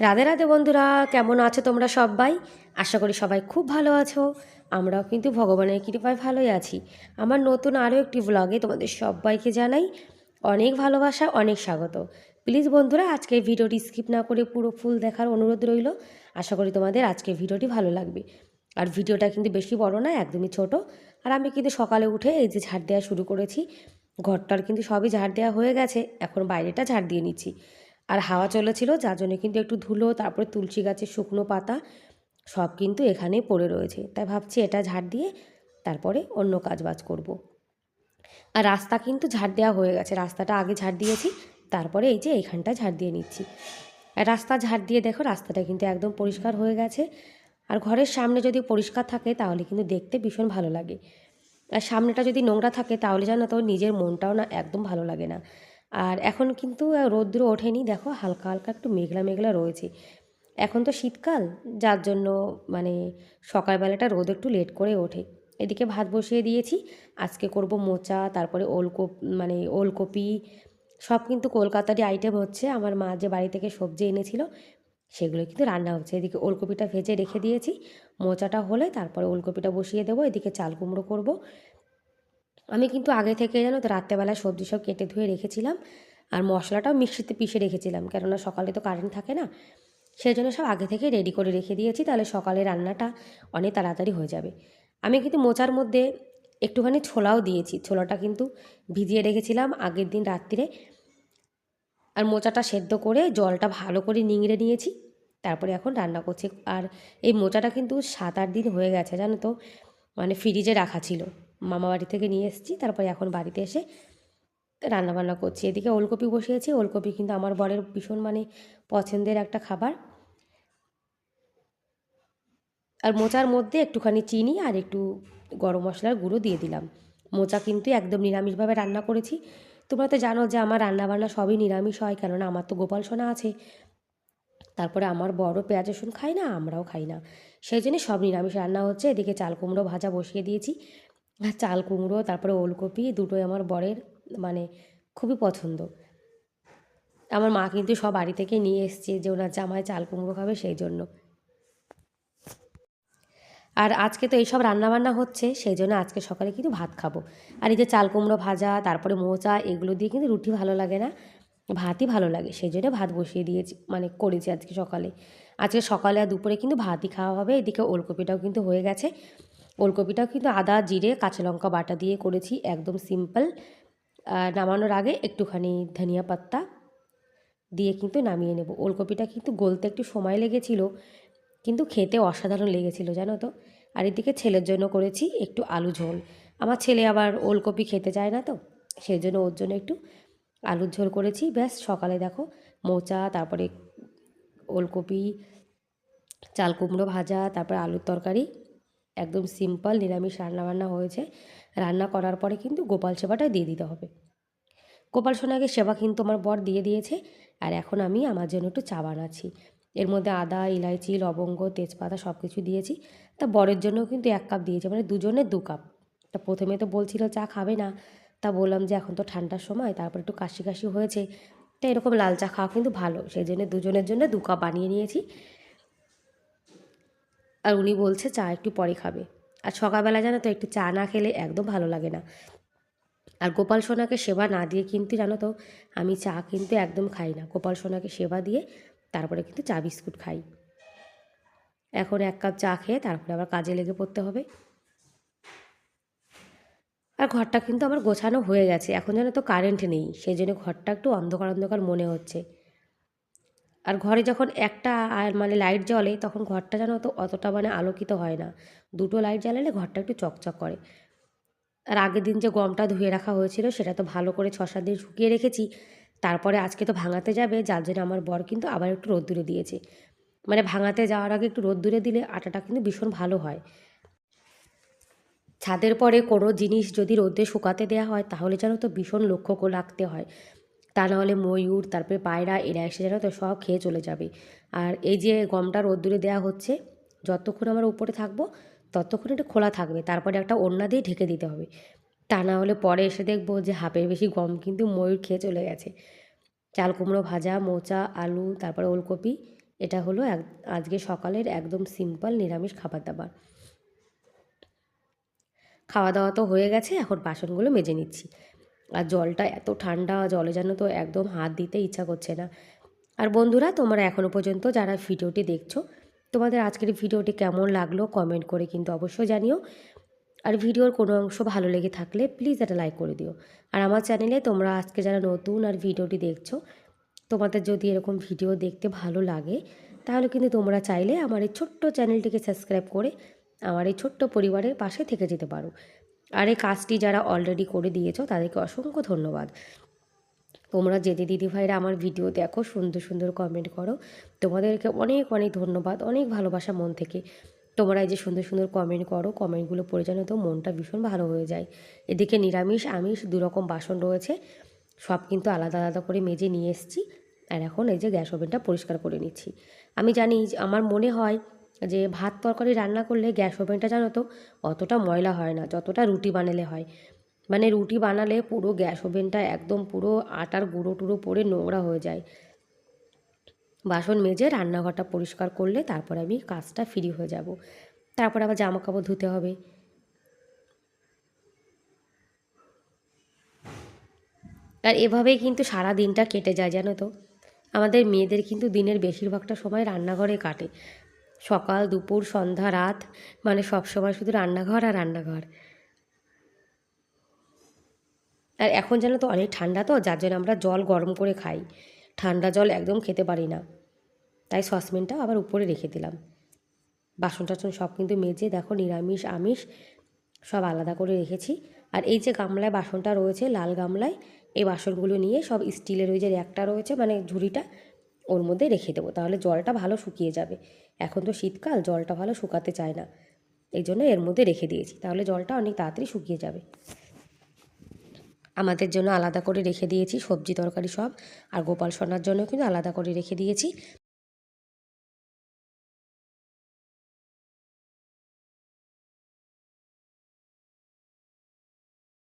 রাধে রাধে বন্ধুরা, কেমন আছো তোমরা সবাই? আশা করি সবাই খুব ভালো আছো। আমরাও কিন্তু ভগবানের কৃপায় ভালোই আছি। আমার নতুন আরও একটি ব্লগে তোমাদের সবাইকে জানাই অনেক ভালোবাসা, অনেক স্বাগত। প্লিজ বন্ধুরা আজকের ভিডিওটি স্কিপ না করে পুরো ফুল দেখার অনুরোধ রইল। আশা করি তোমাদের আজকের ভিডিওটি ভালো লাগবে। আর ভিডিওটা কিন্তু বেশি বড় না, একদমই ছোট। আর আমি কিন্তু সকালে উঠে এই যে ঝাড় দেওয়া শুরু করেছি, ঘরটার কিন্তু সবই ঝাড় দেওয়া হয়ে গেছে, এখন বাইরেটা ঝাড় দিয়ে নিচ্ছি। আর হাওয়া চলেছিল, যার জন্য কিন্তু একটু ধুলো, তারপরে তুলসী গাছের শুকনো পাতা, সব কিন্তু এখানেই পড়ে রয়েছে। তাই ভাবছি এটা ঝাড় দিয়ে তারপরে অন্য কাজ বাজ করব। আর রাস্তা কিন্তু ঝাড় দেওয়া হয়ে গেছে। রাস্তাটা আগে ঝাড় দিয়েছি, তারপরে এই যে এইখানটা ঝাড় দিয়ে নিচ্ছি। আর রাস্তা ঝাড় দিয়ে দেখো, রাস্তাটা কিন্তু একদম পরিষ্কার হয়ে গেছে। আর ঘরের সামনে যদি পরিষ্কার থাকে, তাহলে কিন্তু দেখতে ভীষণ ভালো লাগে। আর সামনেটা যদি নোংরা থাকে, তাহলে জানো তো নিজের মনটাও না একদম ভালো লাগে না। আর এখন কিন্তু রৌদ্র ওঠেনি। দেখো, হালকা হালকা একটু মেঘলা মেঘলা রয়েছে। এখন তো শীতকাল, যার জন্য মানে সকালবেলাটা রোদ একটু লেট করে ওঠে। এদিকে ভাত বসিয়ে দিয়েছি। আজকে করব মোচা, তারপরে ওলকপ মানে ওলকপি। সব কিন্তু কলকাতারই আইটেম হচ্ছে। আমার মা যে বাড়ি থেকে সবজি এনেছিল, সেগুলো কিন্তু রান্না হচ্ছে। এদিকে ওলকপিটা ভেজে রেখে দিয়েছি। মোচাটা হলে তারপরে ওলকপিটা বসিয়ে দেবো। এদিকে চাল কুমড়ো করব। আমি কিন্তু আগে থেকে জানো তো রাত্রেবেলায় সবজি সব কেটে ধুয়ে রেখেছিলাম আর মশলাটাও মিক্সিতে পিষে রেখেছিলাম। কেননা সকালে তো কারেন্ট থাকে না সেই জন্য সব আগে থেকে রেডি করে রেখে দিয়েছি, তাহলে সকালে রান্নাটা অনেক তাড়াতাড়ি হয়ে যাবে। আমি কিন্তু মোচার মধ্যে একটুখানি ছোলাও দিয়েছি, ছোলাটা কিন্তু ভিজিয়ে রেখেছিলাম আগের দিন রাত্রিরে আর মোচাটা সেদ্ধ করে জলটা ভালো করে নিংড়ে নিয়েছি, তারপরে এখন রান্না করছি। আর এই মোচাটা কিন্তু সাত আট দিন হয়ে গেছে জানো তো মানে ফ্রিজে রাখা ছিল। মামা বাড়ি থেকে নিয়ে এসেছি, তারপরে এখন বাড়িতে এসে রান্নাবান্না করছি। এদিকে ওলকপি বসিয়েছি, ওলকপি কিন্তু আমার বরের ভীষণ মানে পছন্দের একটা খাবার। আর মোচার মধ্যে একটুখানি চিনি আর একটু গরম মশলার গুঁড়ো দিয়ে দিলাম। মোচা কিন্তু একদম নিরামিষভাবে রান্না করেছি। তোমরা তো জানো যে আমার রান্নাবান্না সবই নিরামিষ হয়, কেননা আমার তো গোপাল সোনা আছে। তারপরে আমার বড় পেঁয়াজ, রসুন খাই না, আমরাও খাই না। সেই জন্যই সব নিরামিষ রান্না হচ্ছে। এদিকে চাল কুমড়ো ভাজা বসিয়ে দিয়েছি। চাল কুমড়ো, তারপরে ওলকপি দুটোই আমার বরের মানে খুবই পছন্দ। আমার মা কিন্তু সব বাড়ি থেকে নিয়ে এসছে যে ওনার জামায় চাল কুমড়ো খাবে সেই জন্য। আর আজকে তো এইসব রান্নাবান্না হচ্ছে, সেই জন্য আজকে সকালে কিন্তু ভাত খাব। আর এই যে চাল কুমড়ো ভাজা, তারপরে মোচা, এগুলো দিয়ে কিন্তু রুটি ভালো লাগে না, ভাতই ভালো লাগে, সেই জন্য ভাত বসিয়ে দিয়েছি মানে করেছি আজকে সকালে। আজকে সকালে আর দুপুরে কিন্তু ভাতই খাওয়া হবে, এদিকে ওলকপিটাও কিন্তু হয়ে গেছে। ওলকপিটাও কিন্তু আদা, জিরে, কাঁচা লঙ্কা বাটা দিয়ে করেছি, একদম সিম্পল নামানোর আগে একটুখানি ধনিয়া পাত্তা দিয়ে কিন্তু নামিয়ে নেব। ওলকপিটা কিন্তু গলতে একটু সময় লেগেছিল, কিন্তু খেতে অসাধারণ লেগেছিল, জানো তো? আর এদিকে ছেলের জন্য করেছি একটু আলু ঝোল। আমার ছেলে আবার ওলকপি খেতে চায় না তো, সেই জন্য ওর জন্য একটু আলুর ঝোল করেছি। ব্যাস, সকালে দেখো মোচা, তারপরে ওলকপি, চাল কুমড়ো ভাজা, তারপরে আলুর তরকারি একদম সিম্পল নিরামিষ রান্নাবান্না হয়েছে। রান্না করার পরে কিন্তু গোপাল সেবাটা দিয়ে দিতে হবে। গোপাল সোনাকে সেবা কিন্তু আমার বর দিয়ে দিয়েছে। আর এখন আমি আমার জন্য একটু চা বানাচ্ছি। এর মধ্যে আদা, ইলাইচি, লবঙ্গ, তেজপাতা সব কিছু দিয়েছি। তা বরের জন্যও কিন্তু এক কাপ দিয়েছে মানে দুজনের দু কাপ। তা প্রথমে তো বলছিল চা খাবে না। তা বললাম যে এখন তো ঠান্ডার সময়, তারপর একটু কাশি কাশি হয়েছে। তা এরকম লাল চা খাওয়া কিন্তু ভালো। সেই জন্য দুজনের জন্য দু কাপ বানিয়ে নিয়েছি। আর উনি বলছে, চা একটু পরে খাবে। আর সকালবেলা জানো তো, একটু চা না খেলে একদম ভালো লাগে না। আর গোপাল সোনাকে সেবা না দিয়ে কিন্তু জানো তো, আমি চা কিন্তু একদম খাই না। গোপাল সোনাকে সেবা দিয়ে তারপরে কিন্তু চা বিস্কুট খাই। এখন এক কাপ চা খেয়ে তারপরে আবার কাজে লেগে পড়তে হবে। আর ঘরটা কিন্তু আমার গোছানো হয়ে গেছে। এখন যেন তো কারেন্ট নেই। সেই জন্য ঘরটা একটু অন্ধকার অন্ধকার মনে হচ্ছে। আর ঘরে যখন একটা আর মানে লাইট জ্বলে, তখন ঘরটা যেন তো অতটা মানে আলোকিত হয় না। দুটো লাইট জ্বালালে ঘরটা একটু চকচক করে। আর আগের দিন যে গমটা ধুয়ে রাখা হয়েছিল, সেটা তো ভালো করে ছ সাত দিন শুকিয়ে রেখেছি। তারপরে আজকে তো ভাঙাতে যাবে, যার জন্য আমার বর কিন্তু আবার একটু রোদ্দুরে দিয়েছে। মানে ভাঙাতে যাওয়ার আগে একটু রোদ্দুরে দিলে আটাটা কিন্তু ভীষণ ভালো হয়। ছাদের পরে কোনো জিনিস যদি রোদে শুকাতে দেওয়া হয়, তাহলে যেন তো ভীষণ লক্ষ্য রাখতে হয়। তা নাহলে ময়ূর, তারপরে পায়রা এরা এসে যেন তো সব খেয়ে চলে যাবে। আর এই যে গমটা রোদ্দুরে দেওয়া হচ্ছে, যতক্ষণ আমরা উপরে থাকব, ততক্ষণ এটা খোলা থাকবে। তারপরে একটা ওড়না দিয়ে ঢেকে দিতে হবে। তা না হলে পরে এসে দেখব যে হাফের বেশি গম কিন্তু ময়ূর খেয়ে চলে গেছে। চাল কুমড়ো ভাজা, মোচা, আলু, তারপরে ওলকপি, এটা হলো এক, আজকে সকালের একদম সিম্পল নিরামিষ খাবার দাবার। খাওয়া দাওয়া তো হয়ে গেছে, এখন বাসনগুলো মেজে নিচ্ছি। আর জলটা এত ঠান্ডা, জলে যেন তো একদম হাত দিতে ইচ্ছা করছে না। আর বন্ধুরা, তোমরা এখনও পর্যন্ত যারা ভিডিওটি দেখছ, তোমাদের আজকের ভিডিওটি কেমন লাগল কমেন্ট করে কিন্তু অবশ্যই জানিও। আর ভিডিওর কোনো অংশ ভালো লেগে থাকলে প্লিজ একটা লাইক করে দিও। আর আমার চ্যানেলে তোমরা আজকে যারা নতুন আর ভিডিওটি দেখছ, তোমাদের যদি এরকম ভিডিও দেখতে ভালো লাগে, তাহলে কিন্তু তোমরা চাইলে আমার এই ছোট্ট চ্যানেলটিকে সাবস্ক্রাইব করে আমার এই ছোট্ট পরিবারের পাশে থেকে যেতে পারো। আর এই কাজটি যারা অলরেডি করে দিয়েছ, তাদেরকে অসংখ্য ধন্যবাদ। তোমরা যে দিদি ভাইরা আমার ভিডিও দেখো, সুন্দর সুন্দর কমেন্ট করো। তোমাদেরকে অনেক অনেক ধন্যবাদ, অনেক ভালোবাসা মন থেকে। তোমরা এই যে সুন্দর সুন্দর কমেন্ট করো কমেন্টগুলো পড়ে জানো তো মনটা ভীষণ ভালো হয়ে যায়। এদিকে নিরামিষ, আমিষ দুরকম বাসন রয়েছে। সব কিন্তু আলাদা আলাদা করে মেজে নিয়ে এসেছি। আর এখন এই যে গ্যাস ওভেনটা পরিষ্কার করে নিচ্ছি। আমি জানি আমার মনে হয় যে ভাত তরকারি রান্না করলে গ্যাস ওভেনটা জানো তো, অতটা ময়লা হয় না, যতটা রুটি বানালে হয়। মানে রুটি বানালে পুরো গ্যাস ওভেনটা একদম পুরো আটার গুঁড়ো টুড়ো পড়ে নোংরা হয়ে যায়। বাসন মেজে রান্নাঘরটা পরিষ্কার করলে তারপর আমি কাজটা ফ্রি হয়ে যাব। তারপর আবার জামা কাপড় ধুতে হবে। আর এভাবেই কিন্তু সারা দিনটা কেটে যায় জানো তো। আমাদের মেয়েদের কিন্তু দিনের বেশিরভাগটা সময় রান্নাঘরে কাটে। সকাল, দুপুর, সন্ধ্যা, রাত মানে সব সময় শুধু রান্নাঘর আর রান্নাঘর। আর এখন যেন তো অনেক ঠান্ডা তো, যার জন্য আমরা জল গরম করে খাই। ঠান্ডা জল একদম খেতে পারি না। তাই সসপ্যানটা আবার উপরে রেখে দিলাম। বাসন টাসন সব কিন্তু মেজে দেখো, নিরামিষ, আমিষ সব আলাদা করে রেখেছি। আর এই যে গামলায় বাসনটা রয়েছে, লাল গামলায়, এই বাসনগুলো নিয়ে সব স্টিলের ওই যে র্যাকটা রয়েছে মানে ঝুড়িটা ওর মধ্যে রেখে দেবো, তাহলে জলটা ভালো শুকিয়ে যাবে। এখন তো শীতকাল, জলটা ভালো শুকাতে চায় না। এই জন্য এর মধ্যে রেখে দিয়েছি, তাহলে জলটা অনেক তাড়াতাড়ি শুকিয়ে যাবে। আমাদের জন্য আলাদা করে রেখে দিয়েছি সবজি তরকারি সব, আর গোপাল সোনার জন্য কিন্তু আলাদা করে রেখে দিয়েছি।